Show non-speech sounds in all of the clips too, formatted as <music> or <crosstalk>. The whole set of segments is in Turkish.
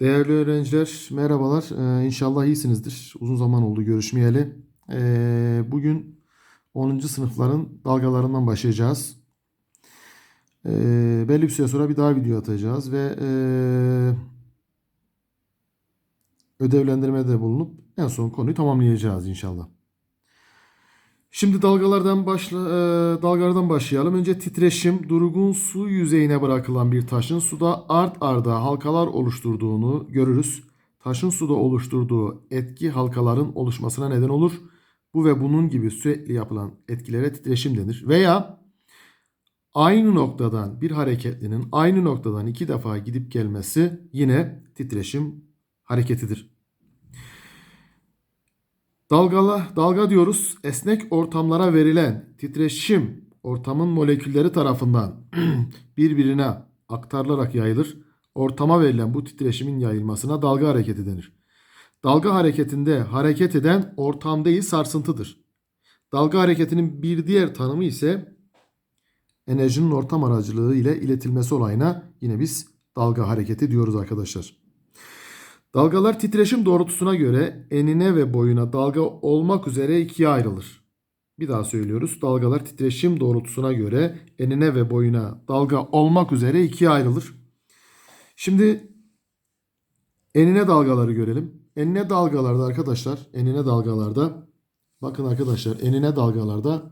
Değerli öğrenciler, merhabalar. Ee, inşallah iyisinizdir. Uzun zaman oldu görüşmeyeli. Ee, bugün 10. sınıfların dalgalarından başlayacağız. Ee, belli bir süre sonra bir daha video atacağız ve e, ödevlendirmede bulunup en son konuyu tamamlayacağız inşallah. Şimdi dalgalardan başla e, dalgalardan başlayalım. Önce titreşim durgun su yüzeyine bırakılan bir taşın suda art arda halkalar oluşturduğunu görürüz. Taşın suda oluşturduğu etki halkaların oluşmasına neden olur. Bu ve bunun gibi sürekli yapılan etkilere titreşim denir. Veya aynı noktadan bir hareketlinin aynı noktadan iki defa gidip gelmesi yine titreşim hareketidir. Dalgala, dalga diyoruz. Esnek ortamlara verilen titreşim ortamın molekülleri tarafından <clears throat> birbirine aktarılarak yayılır. Ortama verilen bu titreşimin yayılmasına dalga hareketi denir. Dalga hareketinde hareket eden ortam değil sarsıntıdır. Dalga hareketinin bir diğer tanımı ise enerjinin ortam aracılığı ile iletilmesi olayına yine biz dalga hareketi diyoruz arkadaşlar. Dalgalar titreşim doğrultusuna göre enine ve boyuna dalga olmak üzere ikiye ayrılır. Bir daha söylüyoruz. Dalgalar titreşim doğrultusuna göre enine ve boyuna dalga olmak üzere ikiye ayrılır. Şimdi enine dalgaları görelim. Enine dalgalarda arkadaşlar, enine dalgalarda bakın arkadaşlar enine dalgalarda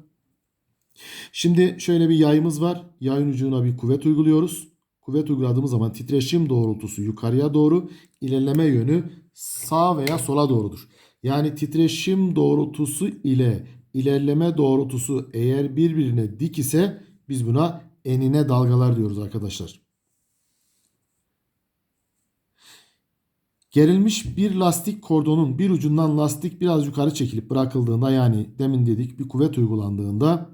şimdi şöyle bir yayımız var. Yayın ucuna bir kuvvet uyguluyoruz. Kuvvet uyguladığımız zaman titreşim doğrultusu yukarıya doğru, ilerleme yönü sağ veya sola doğrudur. Yani titreşim doğrultusu ile ilerleme doğrultusu eğer birbirine dik ise biz buna enine dalgalar diyoruz arkadaşlar. Gerilmiş bir lastik kordonun bir ucundan lastik biraz yukarı çekilip bırakıldığında yani demin dedik bir kuvvet uygulandığında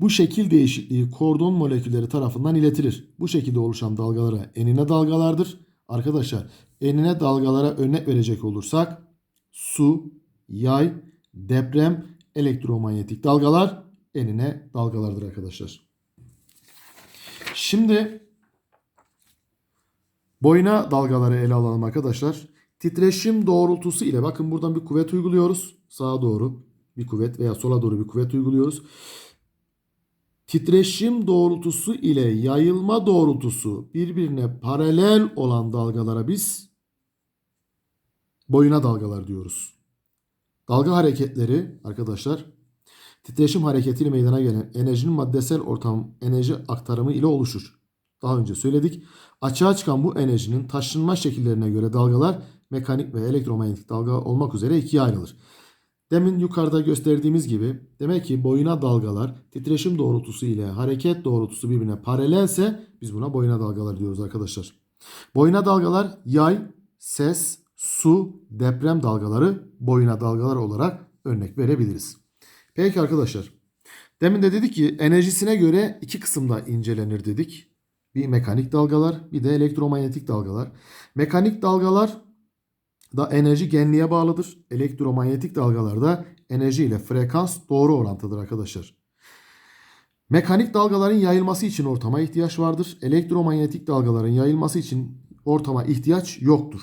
bu şekil değişikliği kordon molekülleri tarafından iletilir. Bu şekilde oluşan dalgalara enine dalgalardır. Arkadaşlar enine dalgalara örnek verecek olursak su, yay, deprem, elektromanyetik dalgalar enine dalgalardır arkadaşlar. Şimdi boyuna dalgaları ele alalım arkadaşlar. Titreşim doğrultusu ile bakın buradan bir kuvvet uyguluyoruz. Sağa doğru bir kuvvet veya sola doğru bir kuvvet uyguluyoruz. Titreşim doğrultusu ile yayılma doğrultusu birbirine paralel olan dalgalara biz boyuna dalgalar diyoruz. Dalga hareketleri arkadaşlar titreşim hareketiyle meydana gelen enerjinin maddesel ortam enerji aktarımı ile oluşur. Daha önce söyledik. Açığa çıkan bu enerjinin taşınma şekillerine göre dalgalar mekanik ve elektromanyetik dalga olmak üzere ikiye ayrılır. Demin yukarıda gösterdiğimiz gibi demek ki boyuna dalgalar titreşim doğrultusu ile hareket doğrultusu birbirine paralelse biz buna boyuna dalgalar diyoruz arkadaşlar. Boyuna dalgalar yay, ses, su, deprem dalgaları boyuna dalgalar olarak örnek verebiliriz. Peki arkadaşlar. Demin de dedik ki enerjisine göre iki kısımda incelenir dedik. Bir mekanik dalgalar bir de elektromanyetik dalgalar. Mekanik dalgalar da enerji genliğe bağlıdır. Elektromanyetik dalgalarda enerji ile frekans doğru orantıdır arkadaşlar. Mekanik dalgaların yayılması için ortama ihtiyaç vardır. Elektromanyetik dalgaların yayılması için ortama ihtiyaç yoktur.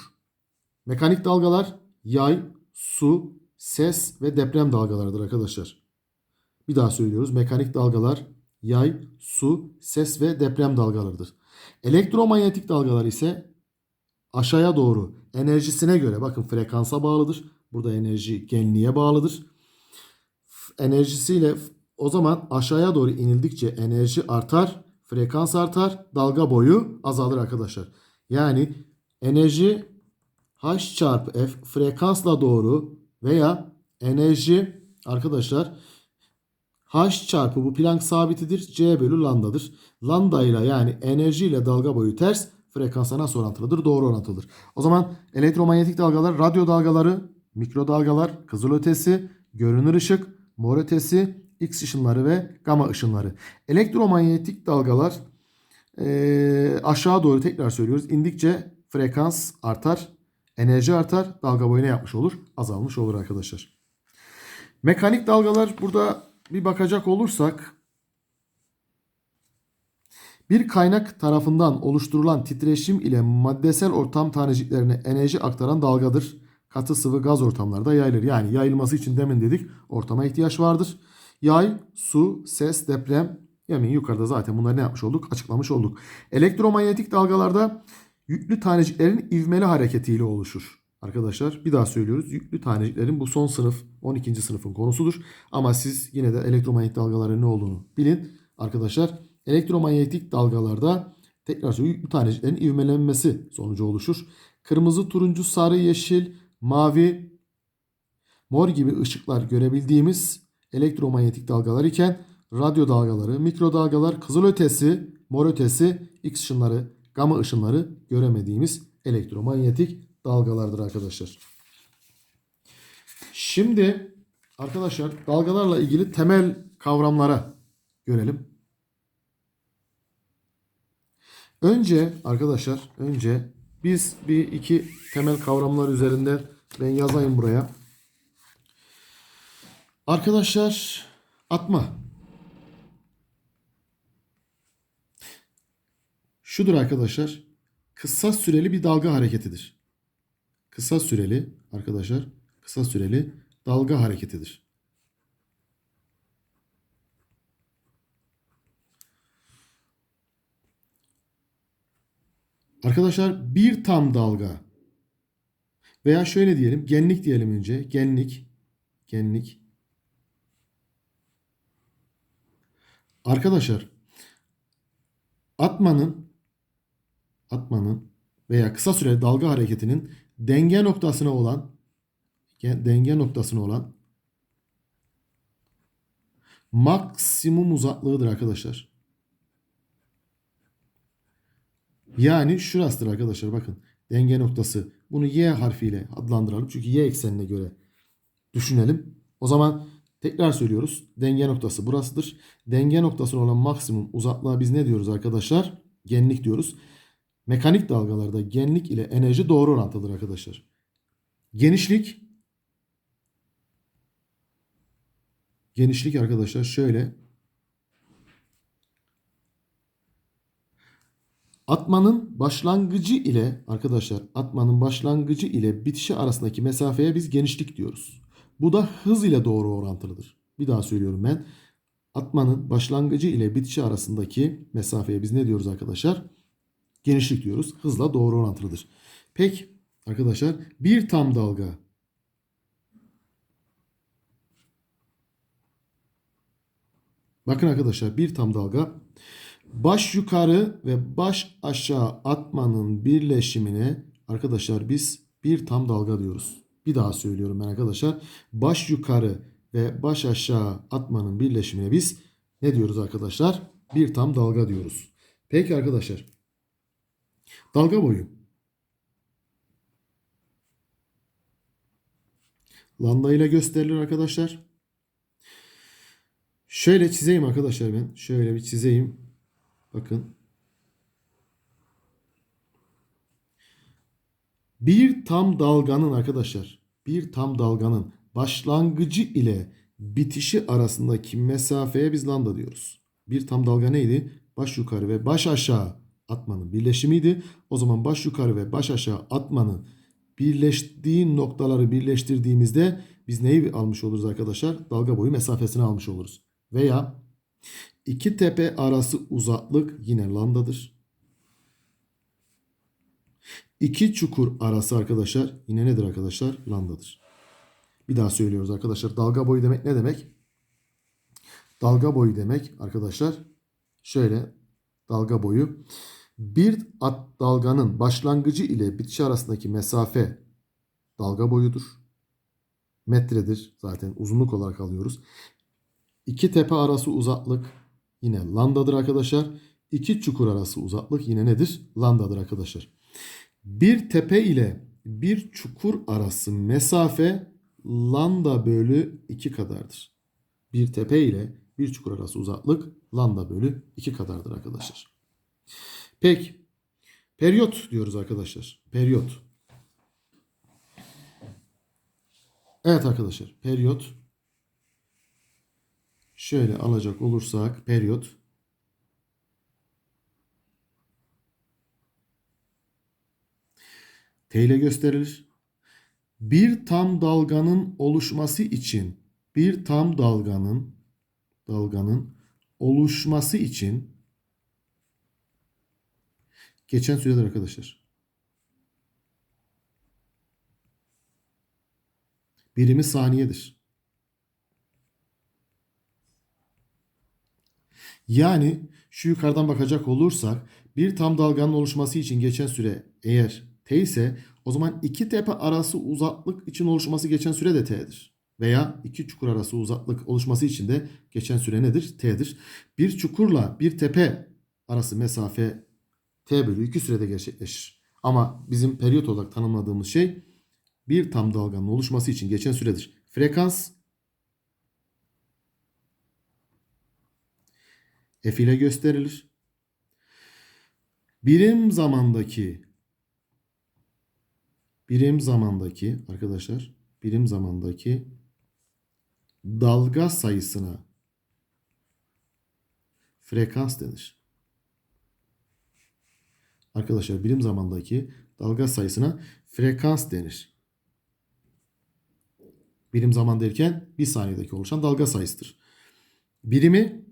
Mekanik dalgalar yay, su, ses ve deprem dalgalarıdır arkadaşlar. Bir daha söylüyoruz. Mekanik dalgalar yay, su, ses ve deprem dalgalarıdır. Elektromanyetik dalgalar ise aşağıya doğru enerjisine göre bakın frekansa bağlıdır. Burada enerji genliğe bağlıdır. Enerjisiyle o zaman aşağıya doğru inildikçe enerji artar, frekans artar, dalga boyu azalır arkadaşlar. Yani enerji H çarpı F frekansla doğru veya enerji arkadaşlar H çarpı bu Planck sabitidir. C bölü lambdadır. Lambda ile yani enerji ile dalga boyu ters frekansa nasıl orantılıdır? Doğru orantılıdır. O zaman elektromanyetik dalgalar, radyo dalgaları, mikrodalgalar, kızılötesi, görünür ışık, mor ötesi, X ışınları ve gamma ışınları. Elektromanyetik dalgalar e, aşağı doğru tekrar söylüyoruz. İndikçe frekans artar, enerji artar, dalga boyu ne yapmış olur? Azalmış olur arkadaşlar. Mekanik dalgalar burada bir bakacak olursak Bir kaynak tarafından oluşturulan titreşim ile maddesel ortam taneciklerine enerji aktaran dalgadır. Katı sıvı gaz ortamlarda yayılır. Yani yayılması için demin dedik ortama ihtiyaç vardır. Yay, su, ses, deprem. Yani yukarıda zaten bunları ne yapmış olduk? Açıklamış olduk. Elektromanyetik dalgalarda yüklü taneciklerin ivmeli hareketiyle oluşur. Arkadaşlar bir daha söylüyoruz. Yüklü taneciklerin bu son sınıf 12. sınıfın konusudur. Ama siz yine de elektromanyetik dalgaların ne olduğunu bilin. Arkadaşlar elektromanyetik dalgalarda tekrar söylüyorum taneciklerin ivmelenmesi sonucu oluşur. Kırmızı, turuncu, sarı, yeşil, mavi, mor gibi ışıklar görebildiğimiz elektromanyetik dalgalar iken radyo dalgaları, mikrodalgalar, kızılötesi, mor ötesi, X ışınları, gama ışınları göremediğimiz elektromanyetik dalgalardır arkadaşlar. Şimdi arkadaşlar dalgalarla ilgili temel kavramlara görelim. Önce arkadaşlar önce biz bir iki temel kavramlar üzerinden ben yazayım buraya. Arkadaşlar atma. Şudur arkadaşlar. Kısa süreli bir dalga hareketidir. Kısa süreli arkadaşlar kısa süreli dalga hareketidir. Arkadaşlar bir tam dalga. Veya şöyle diyelim genlik diyelim önce. Genlik genlik. Arkadaşlar atmanın atmanın veya kısa süreli dalga hareketinin denge noktasına olan denge noktasına olan maksimum uzaklığıdır arkadaşlar. Yani şurasıdır arkadaşlar bakın. Denge noktası. Bunu y harfiyle adlandıralım. Çünkü y eksenine göre düşünelim. O zaman tekrar söylüyoruz. Denge noktası burasıdır. Denge noktasına olan maksimum uzaklığa biz ne diyoruz arkadaşlar? Genlik diyoruz. Mekanik dalgalarda genlik ile enerji doğru orantılıdır arkadaşlar. Genişlik genişlik arkadaşlar şöyle Atmanın başlangıcı ile arkadaşlar atmanın başlangıcı ile bitişi arasındaki mesafeye biz genişlik diyoruz. Bu da hız ile doğru orantılıdır. Bir daha söylüyorum ben. Atmanın başlangıcı ile bitişi arasındaki mesafeye biz ne diyoruz arkadaşlar? Genişlik diyoruz. Hızla doğru orantılıdır. Peki arkadaşlar bir tam dalga Bakın arkadaşlar bir tam dalga baş yukarı ve baş aşağı atmanın birleşimine arkadaşlar biz bir tam dalga diyoruz. Bir daha söylüyorum ben arkadaşlar. Baş yukarı ve baş aşağı atmanın birleşimine biz ne diyoruz arkadaşlar? Bir tam dalga diyoruz. Peki arkadaşlar. Dalga boyu. Lambda ile gösterilir arkadaşlar. Şöyle çizeyim arkadaşlar ben. Şöyle bir çizeyim. Bakın. Bir tam dalganın arkadaşlar. Bir tam dalganın başlangıcı ile bitişi arasındaki mesafeye biz lambda diyoruz. Bir tam dalga neydi? Baş yukarı ve baş aşağı atmanın birleşimiydi. O zaman baş yukarı ve baş aşağı atmanın birleştiği noktaları birleştirdiğimizde biz neyi almış oluruz arkadaşlar? Dalga boyu mesafesini almış oluruz. Veya iki tepe arası uzaklık yine lambdadır. İki çukur arası arkadaşlar yine nedir arkadaşlar? Lambdadır. Bir daha söylüyoruz arkadaşlar. Dalga boyu demek ne demek? Dalga boyu demek arkadaşlar şöyle dalga boyu bir at dalganın başlangıcı ile bitişi arasındaki mesafe dalga boyudur. Metredir zaten uzunluk olarak alıyoruz. İki tepe arası uzaklık yine lambdadır arkadaşlar. İki çukur arası uzaklık yine nedir? Lambdadır arkadaşlar. Bir tepe ile bir çukur arası mesafe lambda bölü 2 kadardır. Bir tepe ile bir çukur arası uzaklık lambda bölü 2 kadardır arkadaşlar. Peki. Periyot diyoruz arkadaşlar. Periyot. Evet arkadaşlar. Periyot. Şöyle alacak olursak periyot T ile gösterilir. Bir tam dalganın oluşması için bir tam dalganın dalganın oluşması için geçen süredir arkadaşlar. Birimi saniyedir. Yani şu yukarıdan bakacak olursak bir tam dalganın oluşması için geçen süre eğer t ise o zaman iki tepe arası uzaklık için oluşması geçen süre de t'dir. Veya iki çukur arası uzaklık oluşması için de geçen süre nedir? T'dir. Bir çukurla bir tepe arası mesafe t bölü 2 sürede gerçekleşir. Ama bizim periyot olarak tanımladığımız şey bir tam dalganın oluşması için geçen süredir. Frekans f ile gösterilir. Birim zamandaki birim zamandaki arkadaşlar birim zamandaki dalga sayısına frekans denir. Arkadaşlar birim zamandaki dalga sayısına frekans denir. Birim zaman derken bir saniyedeki oluşan dalga sayısıdır. Birimi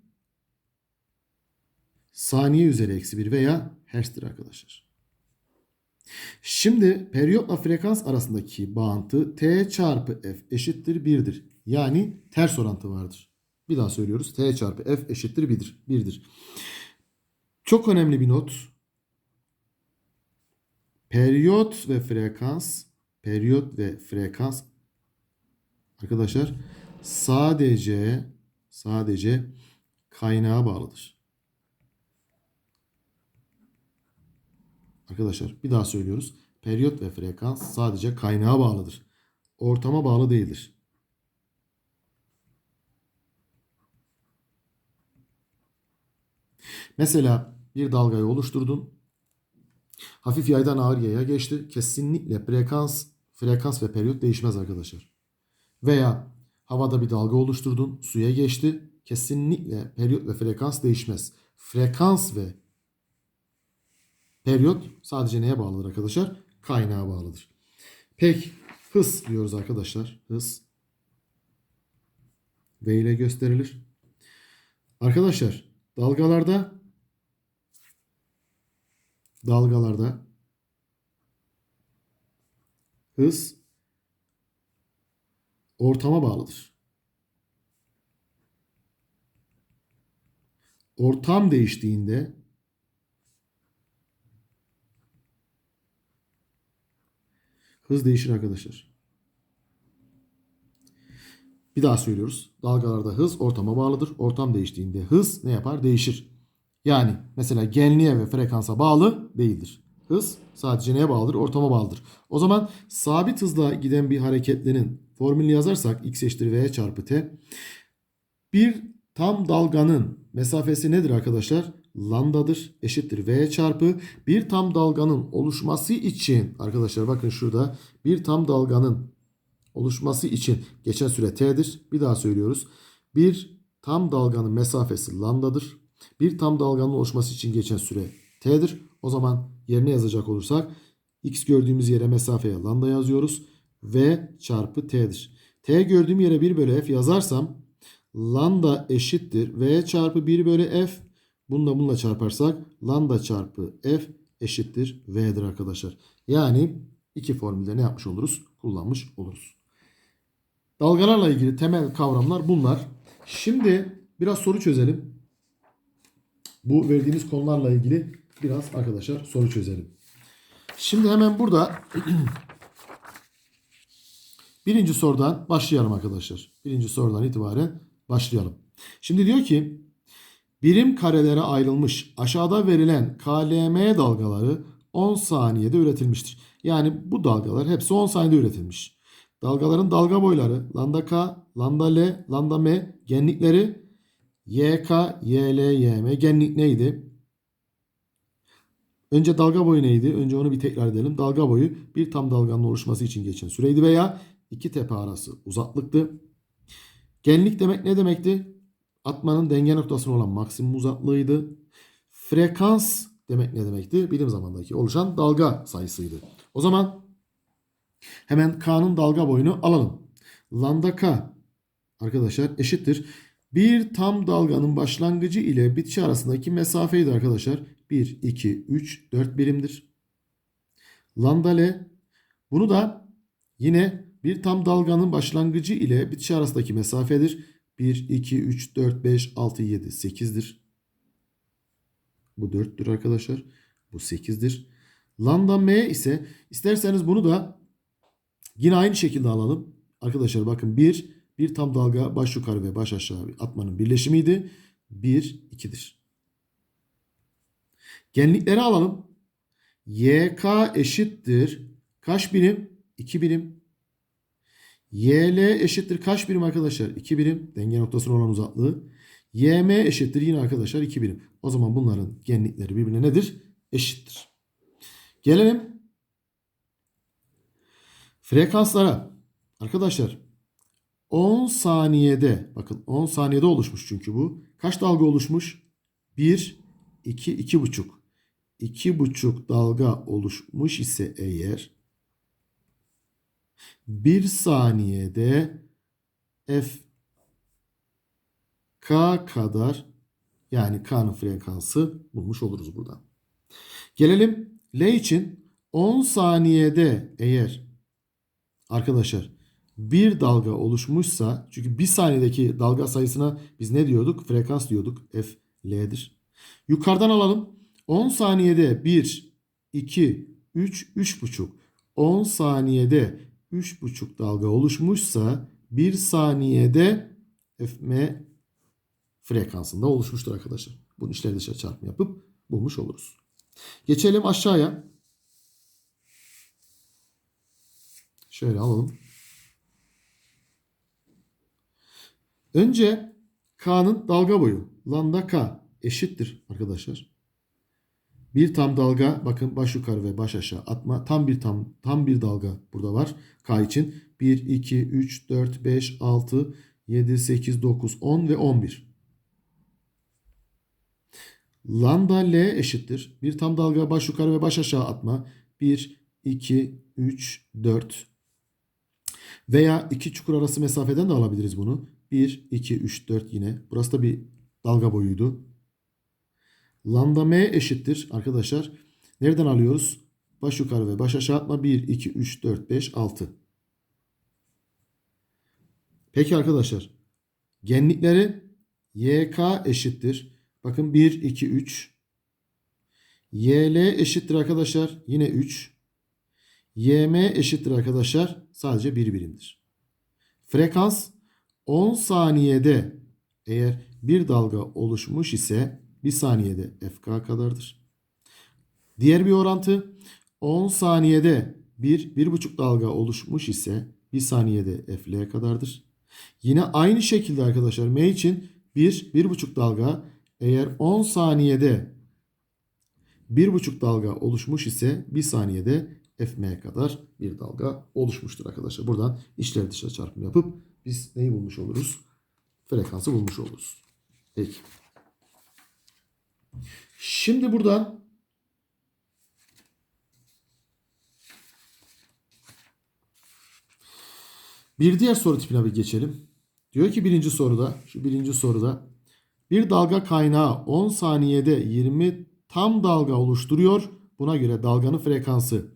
saniye üzeri eksi 1 veya hertz'tir arkadaşlar. Şimdi periyotla frekans arasındaki bağıntı t çarpı f eşittir 1'dir. Yani ters orantı vardır. Bir daha söylüyoruz. t çarpı f eşittir 1'dir. 1'dir. Çok önemli bir not. Periyot ve frekans periyot ve frekans arkadaşlar sadece sadece kaynağa bağlıdır. Arkadaşlar bir daha söylüyoruz. Periyot ve frekans sadece kaynağa bağlıdır. Ortama bağlı değildir. Mesela bir dalgayı oluşturdun. Hafif yaydan ağır yaya geçti. Kesinlikle frekans, frekans ve periyot değişmez arkadaşlar. Veya havada bir dalga oluşturdun. Suya geçti. Kesinlikle periyot ve frekans değişmez. Frekans ve Periyot sadece neye bağlıdır arkadaşlar? Kaynağa bağlıdır. Peki hız diyoruz arkadaşlar. Hız V ile gösterilir. Arkadaşlar dalgalarda dalgalarda hız ortama bağlıdır. Ortam değiştiğinde Hız değişir arkadaşlar. Bir daha söylüyoruz. Dalgalarda hız ortama bağlıdır. Ortam değiştiğinde hız ne yapar? Değişir. Yani mesela genliğe ve frekansa bağlı değildir. Hız sadece neye bağlıdır? Ortama bağlıdır. O zaman sabit hızla giden bir hareketlerin formülünü yazarsak x eşittir v çarpı t. Bir tam dalganın mesafesi nedir arkadaşlar? Lambdadır eşittir v çarpı bir tam dalganın oluşması için arkadaşlar bakın şurada bir tam dalganın oluşması için geçen süre t'dir. Bir daha söylüyoruz. Bir tam dalganın mesafesi lambdadır. Bir tam dalganın oluşması için geçen süre t'dir. O zaman yerine yazacak olursak x gördüğümüz yere mesafeye lambda yazıyoruz. v çarpı t'dir. t gördüğüm yere 1 bölü f yazarsam lambda eşittir v çarpı 1 bölü f Bununla bununla çarparsak lambda çarpı f eşittir v'dir arkadaşlar. Yani iki formülde ne yapmış oluruz? Kullanmış oluruz. Dalgalarla ilgili temel kavramlar bunlar. Şimdi biraz soru çözelim. Bu verdiğimiz konularla ilgili biraz arkadaşlar soru çözelim. Şimdi hemen burada <clears throat> birinci sorudan başlayalım arkadaşlar. Birinci sorudan itibaren başlayalım. Şimdi diyor ki birim karelere ayrılmış aşağıda verilen KLM dalgaları 10 saniyede üretilmiştir. Yani bu dalgalar hepsi 10 saniyede üretilmiş. Dalgaların dalga boyları lambda K, lambda L, lambda M genlikleri YK, YL, YM genlik neydi? Önce dalga boyu neydi? Önce onu bir tekrar edelim. Dalga boyu bir tam dalganın oluşması için geçen süreydi veya iki tepe arası uzaklıktı. Genlik demek ne demekti? Atmanın denge noktasına olan maksimum uzaklığıydı. Frekans demek ne demekti? Bilim zamandaki oluşan dalga sayısıydı. O zaman Hemen K'nın dalga boyunu alalım. Lambda K arkadaşlar eşittir. Bir tam dalganın başlangıcı ile bitişi arasındaki mesafeydi arkadaşlar. 1, 2, 3, 4 birimdir. Lambda L bunu da yine bir tam dalganın başlangıcı ile bitişi arasındaki mesafedir. 1, 2, 3, 4, 5, 6, 7, 8'dir. Bu 4'tür arkadaşlar. Bu 8'dir. Lambda M ise isterseniz bunu da yine aynı şekilde alalım. Arkadaşlar bakın 1 bir tam dalga baş yukarı ve baş aşağı atmanın birleşimiydi. 1 2'dir. Genlikleri alalım. YK eşittir kaç birim? 2 birim. YL eşittir kaç birim arkadaşlar? 2 birim. Denge noktasına olan uzaklığı. YM eşittir yine arkadaşlar 2 birim. O zaman bunların genlikleri birbirine nedir? Eşittir. Gelelim frekanslara. Arkadaşlar 10 saniyede bakın 10 saniyede oluşmuş çünkü bu. Kaç dalga oluşmuş? 1, 2, 2,5. 2,5 dalga oluşmuş ise eğer 1 saniyede f k kadar yani k'nın frekansı bulmuş oluruz buradan. Gelelim L için 10 saniyede eğer arkadaşlar bir dalga oluşmuşsa çünkü bir saniyedeki dalga sayısına biz ne diyorduk? Frekans diyorduk. F L'dir. Yukarıdan alalım. 10 saniyede 1, 2, 3, 3,5. 10 saniyede 3,5 dalga oluşmuşsa 1 saniyede FM frekansında oluşmuştur arkadaşlar. Bunu içler dışarı çarpımı yapıp bulmuş oluruz. Geçelim aşağıya. Şöyle alalım. Önce K'nın dalga boyu. Lambda K eşittir arkadaşlar. Bir tam dalga bakın baş yukarı ve baş aşağı atma. Tam bir tam tam bir dalga burada var. K için 1 2 3 4 5 6 7 8 9 10 ve 11. Lambda L eşittir. Bir tam dalga baş yukarı ve baş aşağı atma. 1 2 3 4 veya iki çukur arası mesafeden de alabiliriz bunu. 1, 2, 3, 4 yine. Burası da bir dalga boyuydu. Lambda m eşittir arkadaşlar. Nereden alıyoruz? Baş yukarı ve baş aşağı atma. 1, 2, 3, 4, 5, 6. Peki arkadaşlar. Genlikleri yk eşittir. Bakın 1, 2, 3. yl eşittir arkadaşlar. Yine 3. ym eşittir arkadaşlar. Sadece 1 birimdir. Frekans 10 saniyede eğer bir dalga oluşmuş ise 1 saniyede FK kadardır. Diğer bir orantı 10 saniyede bir, bir buçuk dalga oluşmuş ise 1 saniyede FL kadardır. Yine aynı şekilde arkadaşlar M için 1, bir, buçuk dalga eğer 10 saniyede bir buçuk dalga oluşmuş ise 1 saniyede FM kadar bir dalga oluşmuştur arkadaşlar. Buradan içler dışarı çarpım yapıp biz neyi bulmuş oluruz? Frekansı bulmuş oluruz. Peki. Şimdi buradan bir diğer soru tipine bir geçelim. Diyor ki birinci soruda, şu birinci soruda bir dalga kaynağı 10 saniyede 20 tam dalga oluşturuyor. Buna göre dalganın frekansı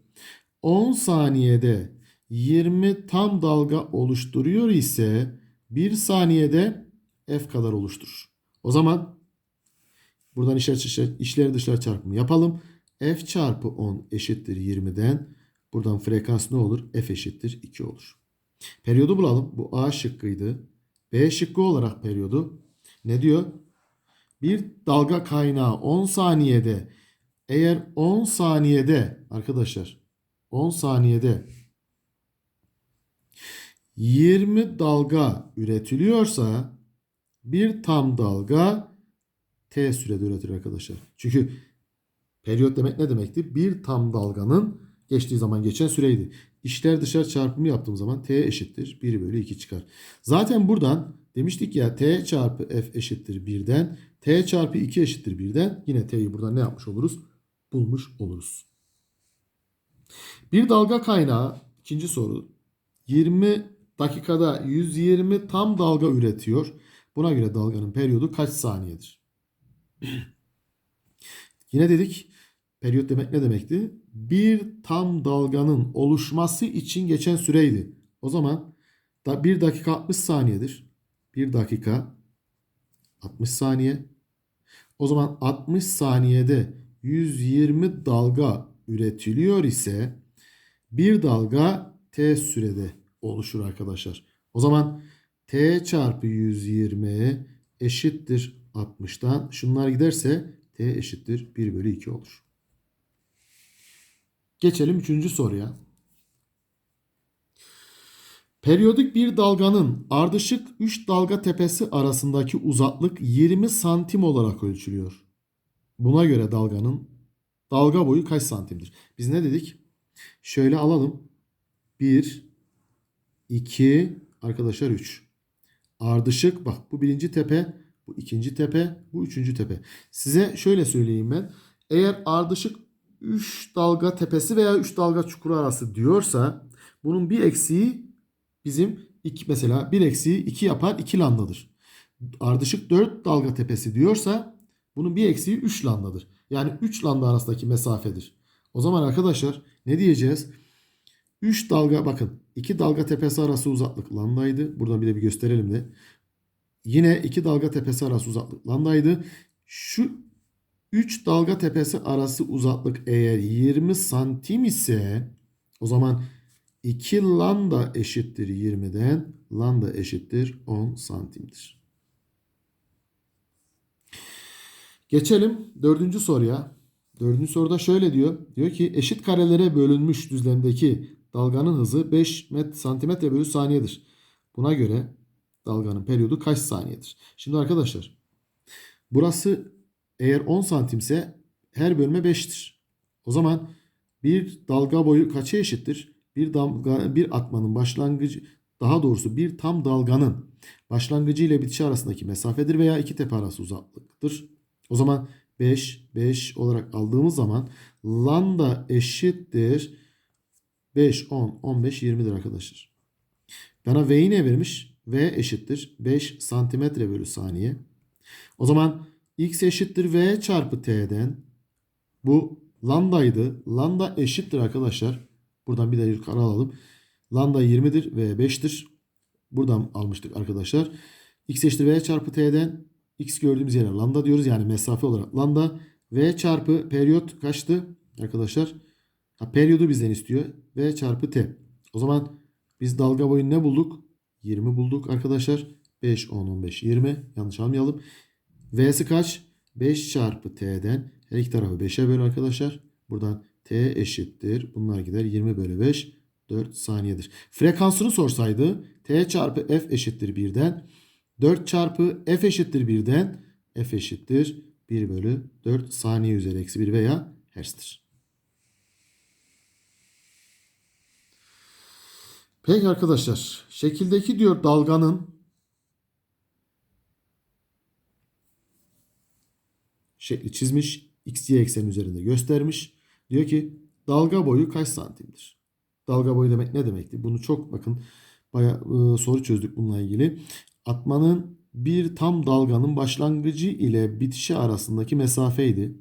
10 saniyede 20 tam dalga oluşturuyor ise 1 saniyede f kadar oluşturur. O zaman buradan işler dışarı, işleri dışarı çarpımı yapalım. f çarpı 10 eşittir 20'den. Buradan frekans ne olur? f eşittir 2 olur. Periyodu bulalım. Bu a şıkkıydı. B şıkkı olarak periyodu ne diyor? Bir dalga kaynağı 10 saniyede eğer 10 saniyede arkadaşlar 10 saniyede 20 dalga üretiliyorsa bir tam dalga t sürede üretir arkadaşlar. Çünkü periyot demek ne demekti? Bir tam dalganın geçtiği zaman geçen süreydi. İşler dışarı çarpımı yaptığım zaman t eşittir 1 bölü 2 çıkar. Zaten buradan demiştik ya t çarpı f eşittir 1'den t çarpı 2 eşittir 1'den yine t'yi buradan ne yapmış oluruz? Bulmuş oluruz. Bir dalga kaynağı İkinci soru. 20 dakikada 120 tam dalga üretiyor. Buna göre dalganın periyodu kaç saniyedir? <clears throat> Yine dedik periyot demek ne demekti? Bir tam dalganın oluşması için geçen süreydi. O zaman da 1 dakika 60 saniyedir. 1 dakika 60 saniye. O zaman 60 saniyede 120 dalga üretiliyor ise bir dalga t sürede oluşur arkadaşlar. O zaman t çarpı 120 eşittir 60'tan. Şunlar giderse t eşittir 1 bölü 2 olur. Geçelim 3. soruya. Periyodik bir dalganın ardışık 3 dalga tepesi arasındaki uzaklık 20 santim olarak ölçülüyor. Buna göre dalganın dalga boyu kaç santimdir? Biz ne dedik? Şöyle alalım. 1, 2, arkadaşlar 3. Ardışık bak bu birinci tepe, bu ikinci tepe, bu üçüncü tepe. Size şöyle söyleyeyim ben. Eğer ardışık 3 dalga tepesi veya 3 dalga çukuru arası diyorsa bunun bir eksiği bizim iki, mesela bir eksiği 2 yapar 2 landadır. Ardışık 4 dalga tepesi diyorsa bunun bir eksiği 3 landadır. Yani 3 landa arasındaki mesafedir. O zaman arkadaşlar ne diyeceğiz? 3 dalga bakın 2 dalga tepesi arası uzaklık landaydı. Buradan bir de bir gösterelim de. Yine 2 dalga tepesi arası uzaklık landaydı. Şu 3 dalga tepesi arası uzaklık eğer 20 santim ise o zaman 2 lambda eşittir 20'den lambda eşittir 10 santimdir. Geçelim dördüncü soruya. Dördüncü soruda şöyle diyor. Diyor ki eşit karelere bölünmüş düzlemdeki dalganın hızı 5 met santimetre bölü saniyedir. Buna göre dalganın periyodu kaç saniyedir? Şimdi arkadaşlar burası eğer 10 santimse her bölme 5'tir. O zaman bir dalga boyu kaça eşittir? Bir dalga, bir atmanın başlangıcı daha doğrusu bir tam dalganın başlangıcı ile bitişi arasındaki mesafedir veya iki tepe arası uzaklıktır. O zaman 5 5 olarak aldığımız zaman lambda eşittir 5 10 15 20'dir arkadaşlar. Bana V'yi ne vermiş? V eşittir 5 santimetre bölü saniye. O zaman x eşittir v çarpı t'den bu lambdaydı. Lambda eşittir arkadaşlar. Buradan bir de yukarı alalım. Lambda 20'dir ve 5'tir. Buradan almıştık arkadaşlar. x eşittir v çarpı t'den x gördüğümüz yere lambda diyoruz. Yani mesafe olarak lambda. v çarpı periyot kaçtı arkadaşlar? Ha, periyodu bizden istiyor. v çarpı t. O zaman biz dalga boyunu ne bulduk? 20 bulduk arkadaşlar. 5, 10, 15, 20. Yanlış almayalım. V'si kaç? 5 çarpı t'den her iki tarafı 5'e böl arkadaşlar. Buradan t eşittir. Bunlar gider 20 bölü 5 4 saniyedir. Frekansını sorsaydı t çarpı f eşittir 1'den 4 çarpı f eşittir 1'den f eşittir 1 bölü 4 saniye üzeri eksi 1 veya hertz'tir. Peki arkadaşlar şekildeki diyor dalganın şekli çizmiş. X, Y ekseni üzerinde göstermiş. Diyor ki dalga boyu kaç santimdir? Dalga boyu demek ne demekti? Bunu çok bakın bayağı e, soru çözdük bununla ilgili. Atmanın bir tam dalganın başlangıcı ile bitişi arasındaki mesafeydi.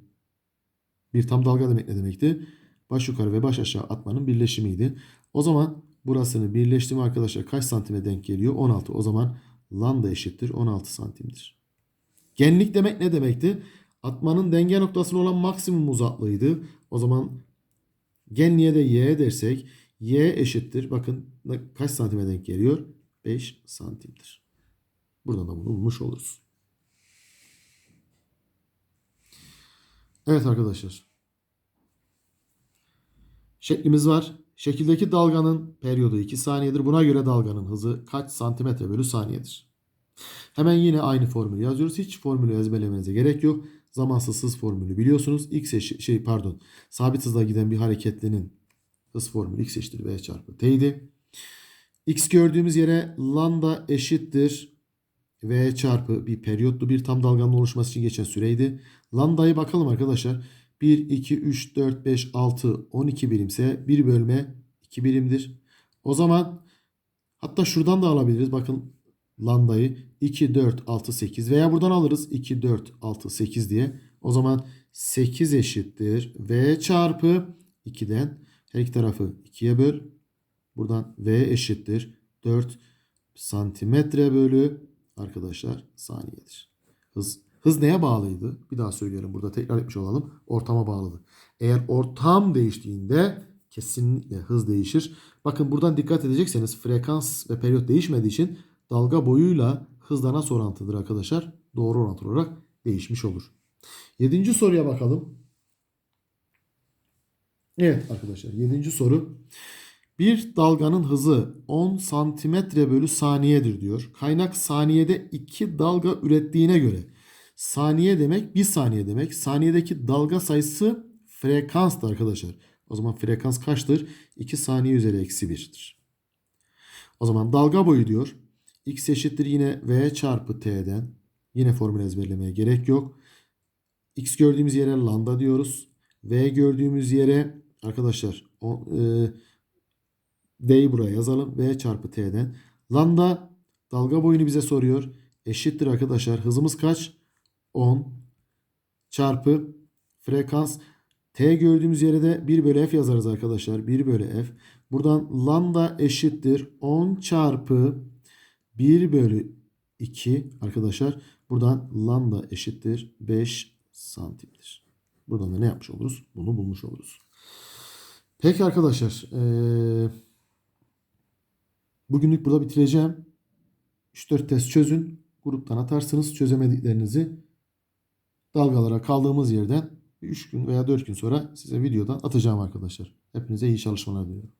Bir tam dalga demek ne demekti? Baş yukarı ve baş aşağı atmanın birleşimiydi. O zaman burasını birleştirme arkadaşlar kaç santime denk geliyor? 16. O zaman lambda eşittir 16 santimdir. Genlik demek ne demekti? Atmanın denge noktasına olan maksimum uzaklığıydı. O zaman genliğe de y dersek y eşittir. Bakın kaç santime denk geliyor? 5 santimdir. Buradan da bunu bulmuş oluruz. Evet arkadaşlar. Şeklimiz var. Şekildeki dalganın periyodu 2 saniyedir. Buna göre dalganın hızı kaç santimetre bölü saniyedir? Hemen yine aynı formülü yazıyoruz. Hiç formülü ezberlemenize gerek yok. Zamansız hız formülü biliyorsunuz. X eşit, şey pardon sabit hızla giden bir hareketlinin hız formülü x eşittir v çarpı t idi. X gördüğümüz yere lambda eşittir v çarpı bir periyotlu bir tam dalganın oluşması için geçen süreydi. Lambdayı bakalım arkadaşlar. 1, 2, 3, 4, 5, 6, 12 birimse 1 bölme 2 birimdir. O zaman hatta şuradan da alabiliriz. Bakın lambdayı 2, 4, 6, 8 veya buradan alırız 2, 4, 6, 8 diye. O zaman 8 eşittir V çarpı 2'den her iki tarafı 2'ye böl. Buradan V eşittir 4 santimetre bölü arkadaşlar saniyedir. Hız hız neye bağlıydı? Bir daha söyleyelim burada tekrar etmiş olalım. Ortama bağlıdır. Eğer ortam değiştiğinde kesinlikle hız değişir. Bakın buradan dikkat edecekseniz frekans ve periyot değişmediği için dalga boyuyla hızla nasıl orantıdır arkadaşlar? Doğru orantılı olarak değişmiş olur. Yedinci soruya bakalım. Evet arkadaşlar yedinci soru. Bir dalganın hızı 10 santimetre bölü saniyedir diyor. Kaynak saniyede 2 dalga ürettiğine göre saniye demek 1 saniye demek. Saniyedeki dalga sayısı frekanstır arkadaşlar. O zaman frekans kaçtır? 2 saniye üzeri eksi 1'dir. O zaman dalga boyu diyor. X eşittir yine V çarpı T'den. Yine formül ezberlemeye gerek yok. X gördüğümüz yere lambda diyoruz. V gördüğümüz yere arkadaşlar o, e, D'yi buraya yazalım. V çarpı T'den. Lambda dalga boyunu bize soruyor. Eşittir arkadaşlar. Hızımız kaç? 10 çarpı frekans. T gördüğümüz yere de 1 bölü F yazarız arkadaşlar. 1 bölü F. Buradan lambda eşittir 10 çarpı 1 bölü 2 arkadaşlar. Buradan lambda eşittir 5 santimdir. Buradan da ne yapmış oluruz? Bunu bulmuş oluruz. Peki arkadaşlar. Ee, bugünlük burada bitireceğim. 3-4 test çözün. Gruptan atarsınız. Çözemediklerinizi dalgalara kaldığımız yerden 3 gün veya 4 gün sonra size videodan atacağım arkadaşlar. Hepinize iyi çalışmalar diliyorum.